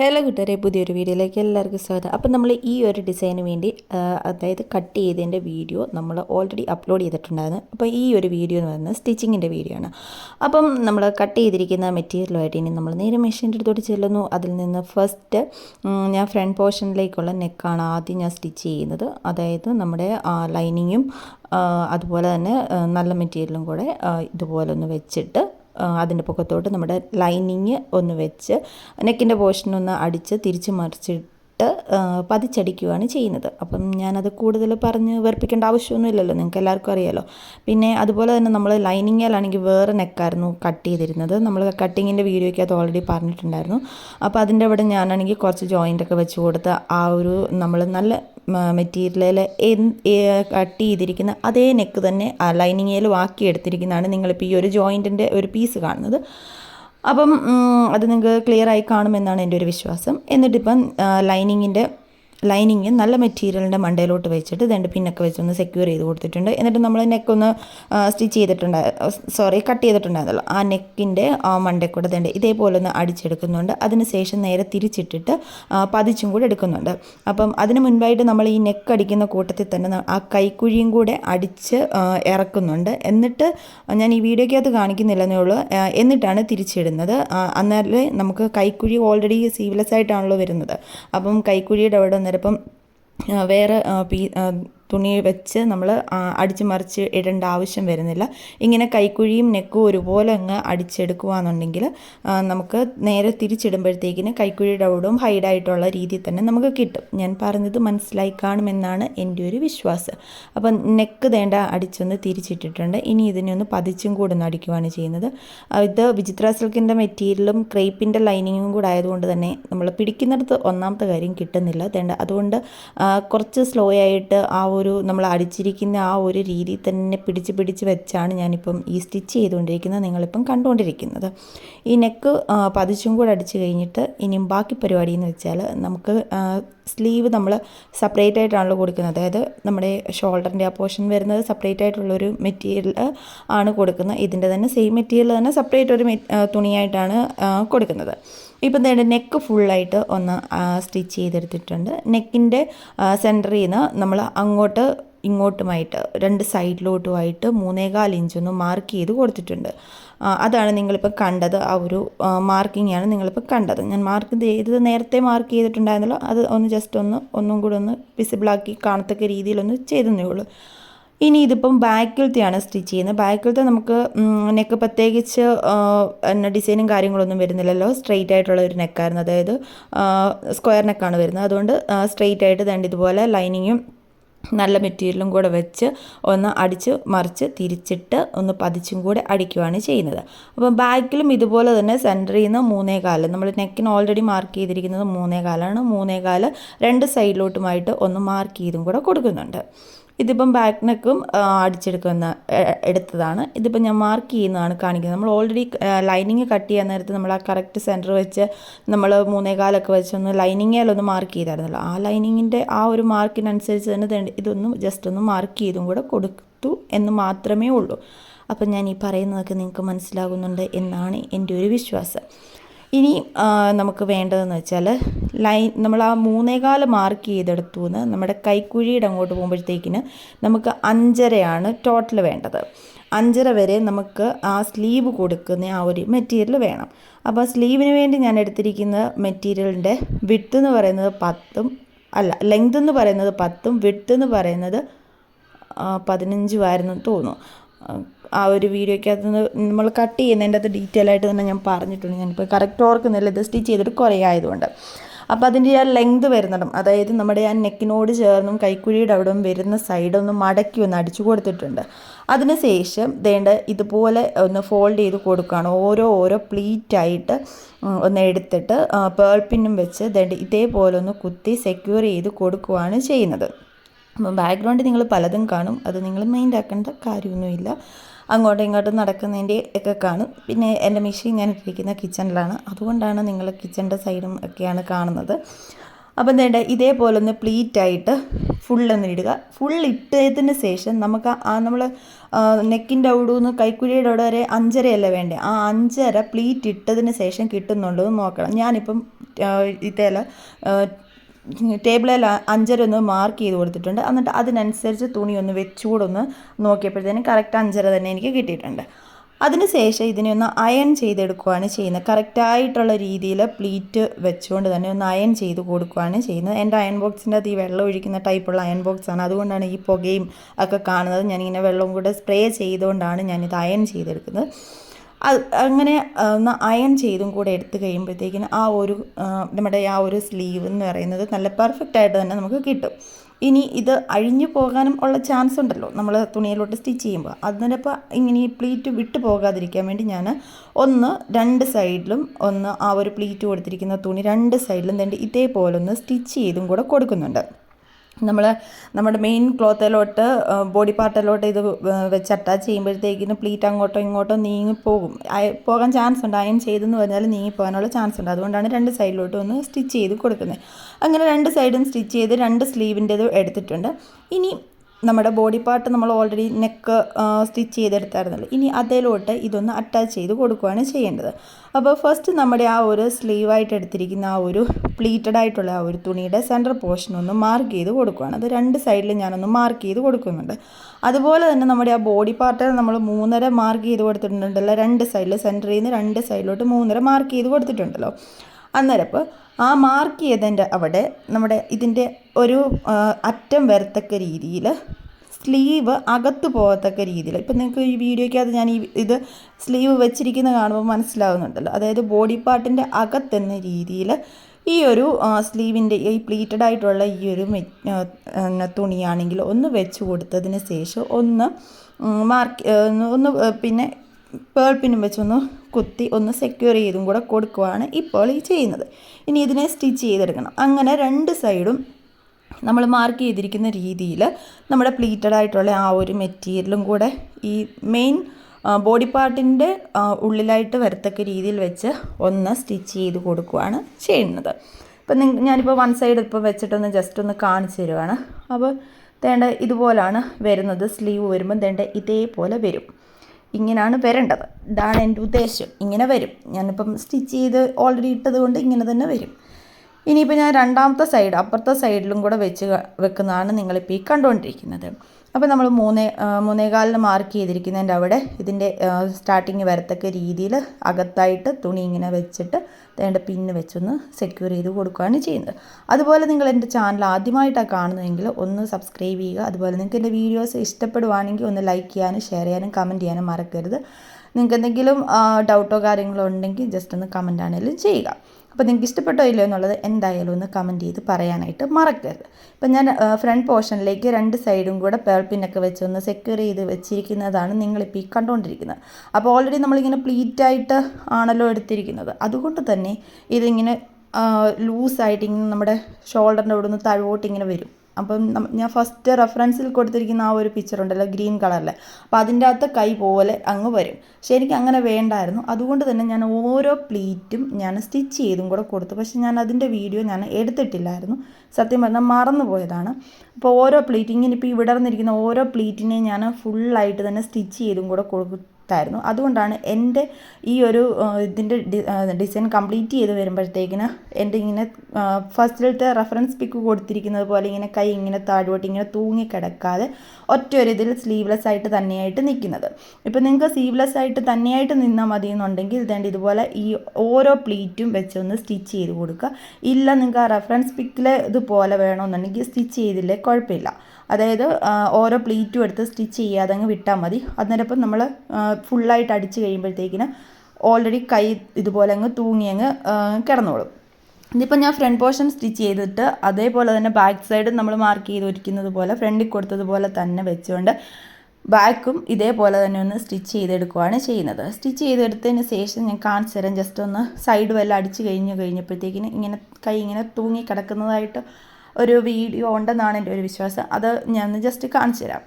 Hello കൂട്ടുകാരെ പുതിയൊരു വീഡിയോയിലേക്ക് എല്ലാവർക്കും സ്വാഗതം. അപ്പോൾ നമ്മൾ ഈ ഒരു ഡിസൈന് വേണ്ടി അതായത് കട്ട് ചെയ്തതിന്റെ വീഡിയോ നമ്മൾ ഓൾറെഡി അപ്ലോഡ് ചെയ്തിട്ടുണ്ടായിരുന്നു. അപ്പോൾ ഈ ഒരു വീഡിയോ എന്ന് പറയുന്നത് സ്റ്റിച്ചിങ്ങിന്റെ വീഡിയോ ആണ്. അപ്പം നമ്മൾ കട്ട് ചെയ്തിരിക്കുന്ന മെറ്റീരിയലുമായിട്ട് ഇനി നമ്മൾ നേരെ മെഷീന്റെ അടുത്തോട്ട് ചെല്ലുന്നു. അതിൽ നിന്ന് ഫസ്റ്റ് ഞാൻ ഫ്രണ്ട് പോർഷനിലേക്കുള്ള നെക്കാണ് ആദ്യം ഞാൻ സ്റ്റിച്ച് ചെയ്യുന്നത്. അതായത് നമ്മുടെ ലൈനിങ്ങും അതുപോലെ തന്നെ നല്ല മെറ്റീരിയലും കൂടെ ഇതുപോലെ ഒന്ന് വെച്ചിട്ട് അതിന്റെ പുറത്തോട്ട് നമ്മുടെ ലൈനിങ് ഒന്ന് വെച്ച് നെക്കിന്റെ പോർഷൻ ഒന്ന് അടിച്ച് തിരിച്ച് മറിച്ചിട്ട് ആ, പതിച്ചടിക്കുകയാണ് ചെയ്യുന്നത്. അപ്പം ഞാനത് കൂടുതൽ പറഞ്ഞ് വെറുപ്പിക്കേണ്ട ആവശ്യമൊന്നുമില്ലല്ലോ നിങ്ങൾക്ക് എല്ലാവർക്കും അറിയാലോ. പിന്നെ അതുപോലെ തന്നെ നമ്മൾ ലൈനിങ്ങിലാണെങ്കിൽ വേറെ നെക്കായിരുന്നു കട്ട് ചെയ്തിരുന്നത്. നമ്മൾ കട്ടിങ്ങിന്റെ വീഡിയോയ്ക്ക് അത് ഓൾറെഡി പറഞ്ഞിട്ടുണ്ടായിരുന്നു. അപ്പോൾ അതിന്റെ അവിടെ ഞാനാണെങ്കിൽ കുറച്ച് ജോയിന്റ് ഒക്കെ വെച്ച് കൊടുത്ത് ആ ഒരു നമ്മൾ നല്ല മെറ്റീരിയലിൽ കട്ട് ചെയ്തിരിക്കുന്ന അതേ നെക്ക് തന്നെ ലൈനിങ്ങിൽ ആക്കി എടുത്തിരിക്കുന്നതാണ് നിങ്ങളിപ്പോൾ ഈ ഒരു ജോയിന്റിന്റെ ഒരു പീസ് കാണുന്നത്. അപ്പം അത് നിങ്ങൾക്ക് ക്ലിയർ ആയി കാണുമെന്നാണ് എന്റെ ഒരു വിശ്വാസം. എന്നിട്ടിപ്പം ലൈനിങ്ങിന്റെ ലൈനിങ് നല്ല മെറ്റീരിയലിന്റെ മണ്ടയിലോട്ട് വെച്ചിട്ട് രണ്ട് പിന്നൊക്കെ വെച്ചൊന്ന് സെക്യൂർ ചെയ്ത് കൊടുത്തിട്ടുണ്ട്. എന്നിട്ട് നമ്മൾ നെക്ക് ഒന്ന് സ്റ്റിച്ച് ചെയ്തിട്ടുണ്ട്. സോറി കട്ട് ചെയ്തിട്ടുണ്ടായിരുന്നല്ലോ. ആ നെക്കിന്റെ ആ കൂടെ തന്നെ ഇതേപോലെ ഒന്ന് അടിച്ചെടുക്കുന്നുണ്ട്. അതിന് ശേഷം നേരെ തിരിച്ചിട്ടിട്ട് പതിച്ചും കൂടെ എടുക്കുന്നുണ്ട്. അപ്പം അതിന് മുൻപായിട്ട് നമ്മൾ ഈ നെക്ക് അടിക്കുന്ന കൂട്ടത്തിൽ തന്നെ ആ കൈക്കുഴിയും കൂടെ അടിച്ച് ഇറക്കുന്നുണ്ട്. എന്നിട്ട് ഞാൻ ഈ വീഡിയോയ്ക്കകത്ത് കാണിക്കുന്നില്ലെന്നേ ഉള്ളൂ. എന്നിട്ടാണ് തിരിച്ചിടുന്നത്. അന്നേരം നമുക്ക് കൈക്കുഴി ഓൾറെഡി സീവ്ലെസ് ആയിട്ടാണല്ലോ വരുന്നത്. അപ്പം കൈക്കുഴിയുടെ അവിടെ അന്നേരം ഇപ്പം വേറെ പീ തുണി വെച്ച് നമ്മൾ അടിച്ച് മറിച്ച് ഇടേണ്ട ആവശ്യം വരുന്നില്ല. ഇങ്ങനെ കൈക്കുഴിയും നെക്കും ഒരുപോലെ അങ്ങ് അടിച്ചെടുക്കുകയാണെന്നുണ്ടെങ്കിൽ ആ, നമുക്ക് നേരെ തിരിച്ചിടുമ്പോഴത്തേക്കിന് കൈക്കുഴിയുടെ അവിടവും ഹൈഡായിട്ടുള്ള രീതിയിൽ തന്നെ നമുക്ക് കിട്ടും. ഞാൻ പറഞ്ഞത് മനസ്സിലായി കാണുമെന്നാണ് എന്റെ ഒരു വിശ്വാസം. അപ്പം നെക്ക് തേണ്ട അടിച്ചൊന്ന് തിരിച്ചിട്ടിട്ടുണ്ട്. ഇനി ഇതിനെ ഒന്ന് പതിച്ചും കൂടെ ഒന്ന് അടിക്കുവാണ് ചെയ്യുന്നത്. ഇത് വിചിത്ര സിൽക്കിന്റെ മെറ്റീരിയലും ക്രേപ്പിന്റെ ലൈനിങ്ങും കൂടെ ആയതുകൊണ്ട് തന്നെ നമ്മൾ പിടിക്കുന്നിടത്ത് ഒന്നാമത്തെ കാര്യം കിട്ടുന്നില്ല. അതുകൊണ്ട് കുറച്ച് സ്ലോ ആയിട്ട് ആ നമ്മൾ അടിച്ചിരിക്കുന്ന ആ ഒരു രീതി തന്നെ പിടിച്ച് പിടിച്ച് വെച്ചാണ് ഞാനിപ്പം ഈ സ്റ്റിച്ച് ചെയ്തുകൊണ്ടിരിക്കുന്നത് നിങ്ങളിപ്പം കണ്ടുകൊണ്ടിരിക്കുന്നത്. ഈ നെക്ക് പതിച്ചും കൂടെ അടിച്ച് കഴിഞ്ഞിട്ട് ഇനിയും ബാക്കി പരിപാടി എന്ന് വെച്ചാൽ നമുക്ക് സ്ലീവ് നമ്മൾ സെപ്പറേറ്റ് ആയിട്ടാണല്ലോ കൊടുക്കുന്നത്. അതായത് നമ്മുടെ ഷോൾഡറിന്റെ ആ പോർഷൻ വരുന്നത് സെപ്പറേറ്റ് ആയിട്ടുള്ളൊരു മെറ്റീരിയൽ ആണ് കൊടുക്കുന്നത്. ഇതിന്റെ തന്നെ സെയിം മെറ്റീരിയൽ തന്നെ സെപ്പറേറ്റ് ഒരു തുണിയായിട്ടാണ് കൊടുക്കുന്നത്. ഇപ്പം തന്നെ നെക്ക് ഫുള്ളായിട്ട് ഒന്ന് സ്റ്റിച്ച് ചെയ്തെടുത്തിട്ടുണ്ട്. നെക്കിന്റെ സെന്ററിൽ നിന്ന് നമ്മൾ അങ്ങോട്ട് ഇങ്ങോട്ടുമായിട്ട് രണ്ട് സൈഡിലോട്ടുമായിട്ട് മൂന്നേകാൽ ഇഞ്ചൊന്ന് മാർക്ക് ചെയ്ത് കൊടുത്തിട്ടുണ്ട്. അതാണ് നിങ്ങളിപ്പോൾ കണ്ടത്. ആ ഒരു മാർക്കിംഗ് ആണ് നിങ്ങളിപ്പോൾ കണ്ടത്. ഞാൻ മാർക്ക് ചെയ്തത് നേരത്തെ മാർക്ക് ചെയ്തിട്ടുണ്ടായിരുന്നല്ലോ. അത് ഒന്ന് ജസ്റ്റ് ഒന്ന് ഒന്നും കൂടെ ഒന്ന് വിസിബിളാക്കി കാണത്തക്ക രീതിയിലൊന്ന് ചെയ്തേ ഉള്ളൂ. ഇനി ഇതിപ്പം ബാക്കിലത്തെയാണ് സ്റ്റിച്ച് ചെയ്യുന്നത്. ബാക്കിലത്തെ നമുക്ക് നെക്ക് പ്രത്യേകിച്ച് എന്ന ഡിസൈനും കാര്യങ്ങളൊന്നും വരുന്നില്ലല്ലോ. സ്ട്രെയിറ്റ് ആയിട്ടുള്ള ഒരു നെക്കായിരുന്നു അതായത് സ്ക്വയർ നെക്കാണ് വരുന്നത്. അതുകൊണ്ട് സ്ട്രെയിറ്റ് ആയിട്ട് തേണ്ട ഇതുപോലെ ലൈനിങ്ങും നല്ല മെറ്റീരിയലും കൂടെ വെച്ച് ഒന്ന് അടിച്ച് മറിച്ച് തിരിച്ചിട്ട് ഒന്ന് പതിച്ചും കൂടെ അടിക്കുകയാണ് ചെയ്യുന്നത്. അപ്പോൾ ബാക്കിലും ഇതുപോലെ തന്നെ സെന്ററിൽ നിന്ന് മൂന്നേകാൽ നമ്മൾ നെക്കിന് ഓൾറെഡി മാർക്ക് ചെയ്തിരിക്കുന്നത് മൂന്നേ കാലാണ്. മൂന്നേ കാൽ രണ്ട് സൈഡിലോട്ടുമായിട്ട് ഒന്ന് മാർക്ക് ചെയ്തും കൂടെ കൊടുക്കുന്നുണ്ട്. ഇതിപ്പം ബാക്ക് നെക്കും അടിച്ചെടുക്കുന്ന എടുത്തതാണ്. ഇതിപ്പം ഞാൻ മാർക്ക് ചെയ്യുന്നതാണ് കാണിക്കുന്നത്. നമ്മൾ ഓൾറെഡി ലൈനിങ് കട്ട് ചെയ്യാൻ നേരത്ത് നമ്മൾ ആ കറക്റ്റ് സെന്റർ വെച്ച് നമ്മൾ മൂന്നേകാലൊക്കെ വെച്ചൊന്ന് ലൈനിങ്ങിലൊന്ന് മാർക്ക് ചെയ്തായിരുന്നല്ലോ. ആ ലൈനിങ്ങിന്റെ ആ ഒരു മാർക്കിനനുസരിച്ച് തന്നെ ഇതൊന്നും ജസ്റ്റ് ഒന്ന് മാർക്ക് ചെയ്തും കൂടെ കൊടുത്തു എന്ന് മാത്രമേ ഉള്ളൂ. അപ്പം ഞാൻ ഈ പറയുന്നതൊക്കെ നിങ്ങൾക്ക് മനസ്സിലാകുന്നുണ്ട് എന്നാണ് എന്റെ ഒരു വിശ്വാസം. ഇനി നമുക്ക് വേണ്ടതെന്ന് വെച്ചാൽ ലൈൻ നമ്മൾ ആ മൂന്നേകാൽ മാർക്ക് ചെയ്തെടുത്തു നിന്ന് നമ്മുടെ കൈക്കുഴിയുടെ അങ്ങോട്ട് പോകുമ്പോഴത്തേക്കിന് നമുക്ക് അഞ്ചരയാണ് ടോട്ടൽ വേണ്ടത്. അഞ്ചര വരെ നമുക്ക് ആ സ്ലീവ് കൊടുക്കുന്ന ആ ഒരു മെറ്റീരിയൽ വേണം. അപ്പോൾ സ്ലീവിന് വേണ്ടി ഞാൻ എടുത്തിരിക്കുന്ന മെറ്റീരിയലിന്റെ വിട്ട് എന്ന് പറയുന്നത് പത്തും അല്ല ലെങ്ത് എന്ന് പറയുന്നത് പത്തും വിട്ട് എന്ന് പറയുന്നത് പതിനഞ്ചുമായിരുന്നു തോന്നുന്നു. ആ, ഒരു വീഡിയോയ്ക്കകത്ത് നിന്ന് നമ്മൾ കട്ട് ചെയ്യുന്നതിന്റെ അത് ഡീറ്റെയിൽ ആയിട്ട് തന്നെ ഞാൻ പറഞ്ഞിട്ടുണ്ട്. ഞാനിപ്പോൾ കറക്റ്റ് ഓർക്കുന്നില്ല. ഇത് സ്റ്റിച്ച് ചെയ്തിട്ട് കുറേ ആയതുകൊണ്ട്. അപ്പോൾ അതിന്റെ ആ ലെങ്ത് വരുന്നിടം അതായത് നമ്മുടെ ആ നെക്കിനോട് ചേർന്നും കൈക്കുഴിയുടെ അവിടെ വരുന്ന സൈഡൊന്ന് മടക്കി ഒന്ന് അടിച്ചു കൊടുത്തിട്ടുണ്ട്. അതിനുശേഷം വേണ്ട ഇതുപോലെ ഒന്ന് ഫോൾഡ് ചെയ്ത് കൊടുക്കുകയാണ്. ഓരോ ഓരോ പ്ലീറ്റായിട്ട് ഒന്ന് എടുത്തിട്ട് പേൾ പിന്നും വെച്ച് വേണ്ട ഇതേപോലെ ഒന്ന് കുത്തി സെക്യൂർ ചെയ്ത് കൊടുക്കുകയാണ് ചെയ്യുന്നത്. അപ്പം ബാക്ക്ഗ്രൗണ്ട് നിങ്ങൾ പലതും കാണും. അത് നിങ്ങൾ മൈൻഡ് ആക്കേണ്ട കാര്യമൊന്നുമില്ല. അങ്ങോട്ടും ഇങ്ങോട്ടും നടക്കുന്നതിന്റെ ഒക്കെ കാണും. പിന്നെ എന്റെ മെഷീൻ ഞാൻ ഇട്ടിരിക്കുന്ന കിച്ചണിലാണ് അതുകൊണ്ടാണ് നിങ്ങൾ കിച്ചണിന്റെ സൈഡും ഒക്കെയാണ് കാണുന്നത്. അപ്പം വേണ്ട ഇതേപോലെ ഒന്ന് പ്ലീറ്റായിട്ട് ഫുള്ളൊന്ന് ഇടുക. ഫുൾ ഇട്ടതിന് ശേഷം നമുക്ക് ആ നമ്മൾ നെക്കിന്റെ അവിടെ നിന്ന് കൈക്കുഴിയുടെ അവിടെ വരെ അഞ്ചരയല്ല വേണ്ടേ? ആ അഞ്ചര പ്ലീറ്റ് ഇട്ടതിന് ശേഷം കിട്ടുന്നുണ്ടോ എന്ന് നോക്കണം. ഞാനിപ്പം ഇതേല ടേബിളിൽ അഞ്ചര ഒന്ന് മാർക്ക് ചെയ്ത് കൊടുത്തിട്ടുണ്ട്. എന്നിട്ട് അതിനനുസരിച്ച് തുണി ഒന്ന് വെച്ചുകൂടെ ഒന്ന് നോക്കിയപ്പോഴത്തേനും കറക്റ്റ് അഞ്ചര തന്നെ എനിക്ക് കിട്ടിയിട്ടുണ്ട്. അതിനുശേഷം ഇതിനെ ഒന്ന് അയൺ ചെയ്തെടുക്കുകയാണ് ചെയ്യുന്നത്. കറക്റ്റായിട്ടുള്ള രീതിയിൽ പ്ലീറ്റ് വെച്ചുകൊണ്ട് തന്നെ ഒന്ന് അയൺ ചെയ്ത് കൊടുക്കുകയാണ് ചെയ്യുന്നത്. എന്റെ അയൺ ബോക്സിന്റെ അത് ഈ വെള്ളം ഒഴിക്കുന്ന ടൈപ്പുള്ള അയൺ ബോക്സാണ് അതുകൊണ്ടാണ് ഈ പുകയും ഒക്കെ കാണുന്നത്. ഞാനിങ്ങനെ വെള്ളം കൂടെ സ്പ്രേ ചെയ്തുകൊണ്ടാണ് ഞാനിത് അയൺ ചെയ്തെടുക്കുന്നത്. അങ്ങനെ ഒന്ന് അയൺ ചെയ്തും കൂടെ എടുത്ത് കഴിയുമ്പോഴത്തേക്കിന് ആ ഒരു നമ്മുടെ ആ ഒരു സ്ലീവ് എന്ന് പറയുന്നത് നല്ല പെർഫെക്റ്റ് ആയിട്ട് തന്നെ നമുക്ക് കിട്ടും. ഇനി ഇത് അഴിഞ്ഞു പോകാനും ഉള്ള ചാൻസ് ഉണ്ടല്ലോ. നമ്മൾ തുണിയിലോട്ട് സ്റ്റിച്ച് ചെയ്യുമ്പോൾ. അതിനിപ്പോൾ ഇങ്ങനെ ഈ പ്ലീറ്റ് വിട്ടു പോകാതിരിക്കാൻ വേണ്ടി ഞാൻ ഒന്ന് രണ്ട് സൈഡിലും ഒന്ന് ആ ഒരു പ്ലീറ്റ് കൊടുത്തിരിക്കുന്ന തുണി രണ്ട് സൈഡിലും തന്നെ ഇതേപോലെ ഒന്ന് സ്റ്റിച്ച് ചെയ്തും കൂടെ കൊടുക്കുന്നുണ്ട്. നമ്മൾ നമ്മുടെ മെയിൻ ക്ലോത്തിലോട്ട് ബോഡി പാർട്ടിലോട്ട് ഇത് വെച്ച് അറ്റാച്ച് ചെയ്യുമ്പോഴത്തേക്കിനും പ്ലീറ്റ് അങ്ങോട്ടോ ഇങ്ങോട്ടോ നീങ്ങിപ്പോകും പോകാൻ ചാൻസ് ഉണ്ട്. അയൺ ചെയ്തെന്ന് പറഞ്ഞാൽ നീങ്ങിപ്പോകാനുള്ള ചാൻസ് ഉണ്ട്. അതുകൊണ്ടാണ് രണ്ട് സൈഡിലോട്ട് ഒന്ന് സ്റ്റിച്ച് ചെയ്ത് കൊടുക്കുന്നത്. അങ്ങനെ രണ്ട് സൈഡും സ്റ്റിച്ച് ചെയ്ത് രണ്ട് സ്ലീവിന്റെത് എടുത്തിട്ടുണ്ട്. ഇനി നമ്മുടെ ബോഡി പാർട്ട് നമ്മൾ ഓൾറെഡി നെക്ക് സ്റ്റിച്ച് ചെയ്തെടുത്തായിരുന്നല്ലോ. ഇനി അതിലോട്ട് ഇതൊന്ന് അറ്റാച്ച് ചെയ്ത് കൊടുക്കുകയാണ് ചെയ്യേണ്ടത്. അപ്പോൾ ഫസ്റ്റ് നമ്മുടെ ആ ഒരു സ്ലീവായിട്ട് എടുത്തിരിക്കുന്ന ആ ഒരു പ്ലീറ്റഡ് ആയിട്ടുള്ള ആ ഒരു തുണിയുടെ സെന്റർ പോർഷൻ ഒന്ന് മാർക്ക് ചെയ്ത് കൊടുക്കുകയാണ് അത് രണ്ട് സൈഡിൽ ഞാനൊന്ന് മാർക്ക് ചെയ്ത് കൊടുക്കുന്നുണ്ട്. അതുപോലെ തന്നെ നമ്മുടെ ആ ബോഡി പാർട്ടിൽ നമ്മൾ മൂന്നര മാർക്ക് ചെയ്ത് കൊടുത്തിട്ടുണ്ടല്ലോ. രണ്ട് സൈഡിൽ സെന്ററിൽ നിന്ന് രണ്ട് സൈഡിലോട്ട് മൂന്നര മാർക്ക് ചെയ്ത് കൊടുത്തിട്ടുണ്ടല്ലോ. അന്നേരപ്പോൾ ആ മാർക്ക് ചെയ്തതിന്റെ അവിടെ നമ്മുടെ ഇതിന്റെ ഒരു അറ്റം വരത്തക്ക രീതിയിൽ സ്ലീവ് അകത്ത് പോകത്തക്ക രീതിയിൽ. ഇപ്പം നിങ്ങൾക്ക് ഈ വീഡിയോയ്ക്കകത്ത് ഞാൻ ഈ ഇത് സ്ലീവ് വെച്ചിരിക്കുന്ന കാണുമ്പോൾ മനസ്സിലാവുന്നുണ്ടല്ലോ. അതായത് ബോഡി പാർട്ടിന്റെ അകത്തെന്ന രീതിയിൽ ഈ ഒരു സ്ലീവിന്റെ ഈ പ്ലീറ്റഡ് ആയിട്ടുള്ള ഈ ഒരു തുണിയാണെങ്കിൽ ഒന്ന് വെച്ച് കൊടുത്തതിന് ശേഷം ഒന്ന് മാർക്ക് ഒന്ന് പിന്നെ പേൾപ്പിനും വെച്ചൊന്ന് കുത്തി ഒന്ന് സെക്യൂർ ചെയ്തും കൂടെ കൊടുക്കുകയാണ് ഇപ്പോൾ ഈ ചെയ്യുന്നത്. ഇനി ഇതിനെ സ്റ്റിച്ച് ചെയ്തെടുക്കണം. അങ്ങനെ രണ്ട് സൈഡും നമ്മൾ മാർക്ക് ചെയ്തിരിക്കുന്ന രീതിയിൽ നമ്മുടെ പ്ലീറ്റഡ് ആയിട്ടുള്ള ആ ഒരു മെറ്റീരിയലും കൂടെ ഈ മെയിൻ ബോഡി പാർട്ടിന്റെ ഉള്ളിലായിട്ട് വരത്തക്ക രീതിയിൽ വെച്ച് ഒന്ന് സ്റ്റിച്ച് ചെയ്ത് കൊടുക്കുകയാണ് ചെയ്യുന്നത്. ഇപ്പം ഞാനിപ്പോൾ വൺ സൈഡ് ഇപ്പോൾ വെച്ചിട്ടൊന്ന് ജസ്റ്റ് ഒന്ന് കാണിച്ചു തരുവാണ്. അപ്പോൾ തേണ്ട ഇതുപോലാണ് വരുന്നത്. സ്ലീവ് വരുമ്പം തേണ്ട ഇതേപോലെ വരും. ഇങ്ങനെയാണ് വരേണ്ടത്. ഇതാണ് എന്റെ ഉദ്ദേശം. ഇങ്ങനെ വരും. ഞാനിപ്പം സ്റ്റിച്ച് ചെയ്ത് ഓൾറെഡി ഇട്ടത് കൊണ്ട് ഇങ്ങനെ തന്നെ വരും. ഇനിയിപ്പോൾ ഞാൻ രണ്ടാമത്തെ സൈഡ് അപ്പുറത്തെ സൈഡിലും കൂടെ വെച്ച് വെക്കുന്നതാണ് നിങ്ങളിപ്പോൾ ഈ കണ്ടുകൊണ്ടിരിക്കുന്നത് അപ്പോൾ നമ്മൾ മൂന്നേ മൂന്നേകാലിന് മാർക്ക് ചെയ്തിരിക്കുന്നതിന്റെ അവിടെ ഇതിന്റെ സ്റ്റാർട്ടിങ് വരത്തക്ക രീതിയിൽ അകത്തായിട്ട് തുണി ഇങ്ങനെ വെച്ചിട്ട് അതിന്റെ പിന്ന് വെച്ചൊന്ന് സെക്യൂർ ചെയ്ത് കൊടുക്കുകയാണ് ചെയ്യുന്നത്. അതുപോലെ നിങ്ങൾ എന്റെ ചാനൽ ആദ്യമായിട്ടാണ് കാണുന്നതെങ്കിൽ ഒന്ന് സബ്സ്ക്രൈബ് ചെയ്യുക. അതുപോലെ നിങ്ങൾക്ക് എന്റെ വീഡിയോസ് ഇഷ്ടപ്പെടുവാണെങ്കിൽ ഒന്ന് ലൈക്ക് ചെയ്യാനും ഷെയർ ചെയ്യാനും കമന്റ് ചെയ്യാനും മറക്കരുത്. നിങ്ങൾക്ക് എന്തെങ്കിലും ഡൗട്ടോ കാര്യങ്ങളോ ഉണ്ടെങ്കിൽ ജസ്റ്റ് ഒന്ന് കമന്റ് ആണെങ്കിലും ചെയ്യുക. അപ്പോൾ നിങ്ങൾക്ക് ഇഷ്ടപ്പെട്ടോ ഇല്ലയോ എന്നുള്ളത് എന്തായാലും ഒന്ന് കമന്റ് ചെയ്ത് പറയാനായിട്ട് മറക്കരുത്. ഇപ്പം ഞാൻ ഫ്രണ്ട് പോർഷനിലേക്ക് രണ്ട് സൈഡും കൂടെ പേർപ്പിനൊക്കെ വെച്ച് ഒന്ന് സെക്യൂർ ചെയ്ത് വെച്ചിരിക്കുന്നതാണ് നിങ്ങളിപ്പോൾ ഈ കണ്ടുകൊണ്ടിരിക്കുന്നത് അപ്പോൾ ഓൾറെഡി നമ്മളിങ്ങനെ പ്ലീറ്റായിട്ട് ആണല്ലോ എടുത്തിരിക്കുന്നത്. അതുകൊണ്ട് തന്നെ ഇതിങ്ങനെ ലൂസായിട്ട് ഇങ്ങനെ നമ്മുടെ ഷോൾഡറിന്റെ അവിടെ നിന്ന് താഴോട്ട് ഇങ്ങനെ വരും. അപ്പം ഞാൻ ഫസ്റ്റ് റെഫറൻസിൽ കൊടുത്തിരിക്കുന്ന ആ ഒരു പിക്ചർ ഉണ്ടല്ലോ ഗ്രീൻ കളറിലെ അപ്പം അതിന്റെ അകത്ത് കൈ പോലെ അങ്ങ് വരും. എനിക്ക് അങ്ങനെ വേണ്ടായിരുന്നു. അതുകൊണ്ട് തന്നെ ഞാൻ ഓരോ പ്ലീറ്റും ഞാൻ സ്റ്റിച്ച് ചെയ്തും കൂടെ കൊടുത്തു. പക്ഷെ ഞാൻ അതിന്റെ വീഡിയോ ഞാൻ എടുത്തിട്ടില്ലായിരുന്നു. സത്യം പറഞ്ഞാൽ മറന്നു പോയതാണ്. അപ്പോൾ ഓരോ പ്ലീറ്റ് ഇങ്ങനെ ഇപ്പോൾ ഇവിടെ നിന്നിരിക്കുന്ന ഓരോ പ്ലീറ്റിനെയും ഞാൻ ഫുള്ളായിട്ട് തന്നെ സ്റ്റിച്ച് ചെയ്തും കൂടെ കൊടുക്കും ഇഷ്ടമായിരുന്നു അതുകൊണ്ടാണ് എന്റെ ഈ ഒരു ഇതിന്റെ ഡിസൈൻ കംപ്ലീറ്റ് ചെയ്ത് വരുമ്പോഴത്തേക്കിന് എന്റെ ഇങ്ങനെ ഫസ്റ്റിലത്തെ റെഫറൻസ് പിക്ക് കൊടുത്തിരിക്കുന്നത് പോലെ ഇങ്ങനെ കൈ ഇങ്ങനെ താഴോട്ട് ഇങ്ങനെ തൂങ്ങി കിടക്കാതെ ഒറ്റ ഒരു ഇതിൽ സ്ലീവ്ലെസ് ആയിട്ട് തന്നെയായിട്ട് നിൽക്കുന്നത്. ഇപ്പം നിങ്ങൾക്ക് സ്ലീവ്ലെസ് ആയിട്ട് തന്നെയായിട്ട് നിന്നാൽ മതി എന്നുണ്ടെങ്കിൽ ഇതേണ്ട ഇതുപോലെ ഈ ഓരോ പ്ലീറ്റും വെച്ചൊന്ന് സ്റ്റിച്ച് ചെയ്ത് കൊടുക്കുക. ഇല്ല നിങ്ങൾക്ക് ആ റെഫറൻസ് പിക്കിലെ ഇതുപോലെ വേണമെന്നുണ്ടെങ്കിൽ സ്റ്റിച്ച് ചെയ്തില്ലേ കുഴപ്പമില്ല. അതായത് ഓരോ പ്ലീറ്റും എടുത്ത് സ്റ്റിച്ച് ചെയ്യാതെ അങ്ങ് വിട്ടാൽ മതി. അന്നേരപ്പം നമ്മൾ ഫുള്ളായിട്ട് അടിച്ച് കഴിയുമ്പോഴത്തേക്കിന് ഓൾറെഡി കൈ ഇതുപോലെ അങ്ങ് തൂങ്ങി അങ്ങ് കിടന്നോളും. ഇതിപ്പോൾ ഞാൻ ഫ്രണ്ട് പോർഷൻ സ്റ്റിച്ച് ചെയ്തിട്ട് അതേപോലെ തന്നെ ബാക്ക് സൈഡും നമ്മൾ മാർക്ക് ചെയ്ത് ഒരുക്കുന്നത് പോലെ ഫ്രണ്ടിൽ കൊടുത്തതുപോലെ തന്നെ വെച്ചുകൊണ്ട് ബാക്കും ഇതേപോലെ തന്നെ ഒന്ന് സ്റ്റിച്ച് ചെയ്തെടുക്കുകയാണ് ചെയ്യുന്നത്. സ്റ്റിച്ച് ചെയ്തെടുത്തതിന് ശേഷം ഞാൻ കാണിച്ചു തരാം. ജസ്റ്റ് ഒന്ന് സൈഡ് വല്ല അടിച്ച് കഴിഞ്ഞ് കഴിഞ്ഞപ്പോഴത്തേക്കിന് ഇങ്ങനെ കൈ ഇങ്ങനെ തൂങ്ങി കിടക്കുന്നതായിട്ട് ഒരു വീഡിയോ ഉണ്ടെന്നാണ് എന്റെ ഒരു വിശ്വാസം. അത് ഞാൻ ജസ്റ്റ് കാണിച്ചു തരാം.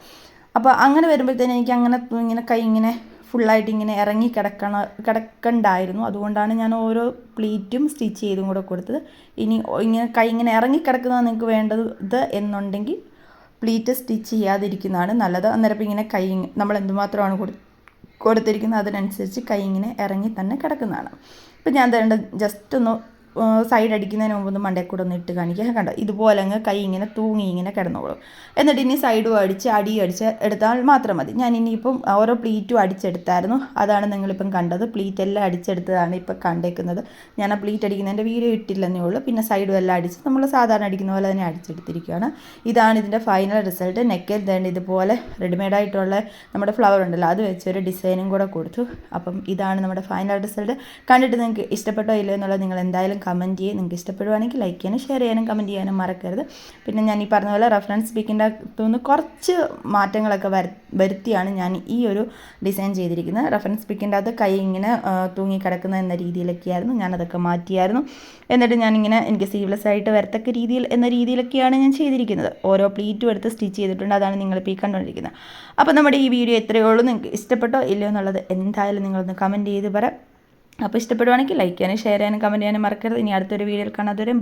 അപ്പോൾ അങ്ങനെ വരുമ്പോഴത്തേനും എനിക്ക് അങ്ങനെ ഇങ്ങനെ കൈ ഇങ്ങനെ ഫുള്ളായിട്ട് ഇങ്ങനെ ഇറങ്ങി കിടക്കണ കിടക്കണ്ടായിരുന്നു. അതുകൊണ്ടാണ് ഞാൻ ഓരോ പ്ലീറ്റും സ്റ്റിച്ച് ചെയ്തും കൂടെ കൊടുത്തത്. ഇനി ഇങ്ങനെ കൈ ഇങ്ങനെ ഇറങ്ങി കിടക്കുന്നതാണ് നിങ്ങൾക്ക് വേണ്ടത് എന്നുണ്ടെങ്കിൽ പ്ലീറ്റ് സ്റ്റിച്ച് ചെയ്യാതിരിക്കുന്നതാണ് നല്ലത്. അന്നേരം ഇങ്ങനെ കൈ നമ്മൾ എന്തുമാത്രമാണ് കൊടു കൊടുത്തിരിക്കുന്നത് അതിനനുസരിച്ച് കൈ ഇങ്ങനെ ഇറങ്ങി തന്നെ കിടക്കുന്നതാണ്. ഇപ്പം ഞാൻ തരേണ്ട ജസ്റ്റ് ഒന്ന് സൈഡ് അടിക്കുന്നതിന് മുമ്പ് ഒന്ന് മണ്ടേ കൂടെ ഒന്ന് ഇട്ട് കാണിക്കുക കണ്ടോ? ഇതുപോലെ അങ്ങ് കൈ ഇങ്ങനെ തൂങ്ങി ഇങ്ങനെ കിടന്നോളും. എന്നിട്ട് ഇനി സൈഡും അടിച്ച് അടി അടിച്ച് എടുത്താൽ മാത്രം മതി. ഞാൻ ഇനിയിപ്പം ഓരോ പ്ലീറ്റും അടിച്ചെടുത്തായിരുന്നു. അതാണ് നിങ്ങളിപ്പം കണ്ടത്. പ്ലീറ്റ് എല്ലാം അടിച്ചെടുത്തതാണ് ഇപ്പം കണ്ടേക്കുന്നത്. ഞാൻ ആ പ്ലീറ്റ് അടിക്കുന്നതിന്റെ വീഡിയോ ഇട്ടില്ലെന്നേ ഉള്ളൂ. പിന്നെ സൈഡും എല്ലാം അടിച്ച് നമ്മൾ സാധാരണ അടിക്കുന്ന പോലെ തന്നെ അടിച്ചെടുത്തിരിക്കുകയാണ്. ഇതാണ് ഇതിന്റെ ഫൈനൽ റിസൾട്ട് നെക്കിൽ തേണ്ട ഇതുപോലെ റെഡിമെയ്ഡ് ആയിട്ടുള്ള നമ്മുടെ ഫ്ലവർ ഉണ്ടല്ലോ അത് വെച്ചൊരു ഡിസൈനും കൂടെ കൊടുത്തു. അപ്പം ഇതാണ് നമ്മുടെ ഫൈനൽ റിസൾട്ട് കണ്ടിട്ട് നിങ്ങൾക്ക് ഇഷ്ടപ്പെട്ടോ ഇല്ലയോ എന്നുള്ളത് നിങ്ങൾ എന്തായാലും കമന്റ് ചെയ്യുക നിങ്ങൾക്ക് ഇഷ്ടപ്പെടുവാണെങ്കിൽ ലൈക്ക് ചെയ്യാനും ഷെയർ ചെയ്യാനും കമന്റ് ചെയ്യാനും മറക്കരുത്. പിന്നെ ഞാൻ ഈ പറഞ്ഞ പോലെ റെഫറൻസ് പിക്കിന്റെ അകത്തുനിന്ന് കുറച്ച് മാറ്റങ്ങളൊക്കെ വര വരുത്തിയാണ് ഞാൻ ഈ ഒരു ഡിസൈൻ ചെയ്തിരിക്കുന്നത്. റെഫറൻസ് പിക്കിന്റെ അകത്ത് കൈ ഇങ്ങനെ തൂങ്ങിക്കിടക്കുന്ന തൂങ്ങി കിടക്കുന്ന എന്ന രീതിയിലൊക്കെയായിരുന്നു. ഞാനതൊക്കെ മാറ്റിയായിരുന്നു. എന്നിട്ട് ഞാനിങ്ങനെ എനിക്ക് സീവ്ലെസ് ആയിട്ട് വരത്തക്ക രീതിയിൽ എന്ന രീതിയിലൊക്കെയാണ് ഞാൻ ചെയ്തിരിക്കുന്നത്. ഓരോ പ്ലീറ്റും എടുത്ത് സ്റ്റിച്ച് ചെയ്തിട്ടുണ്ട്. അതാണ് നിങ്ങളിപ്പോൾ ഈ കണ്ടുകൊണ്ടിരിക്കുന്നത്. അപ്പോൾ നമ്മുടെ ഈ വീഡിയോ എത്രയേ ഉള്ളൂ. നിങ്ങൾക്ക് ഇഷ്ടപ്പെട്ടോ ഇല്ലയോ എന്നുള്ളത് എന്തായാലും നിങ്ങളൊന്ന് കമന്റ് ചെയ്ത് പറ. അപ്പോൾ ഇഷ്ടപ്പെടുവാണെങ്കിൽ ലൈക്ക് ചെയ്യാനും ഷെയർ ചെയ്യാനും കമന്റ് ചെയ്യാനും മറക്കരുത്. ഇനി അടുത്തൊരു വീഡിയോയിൽ കാണാതെ വരും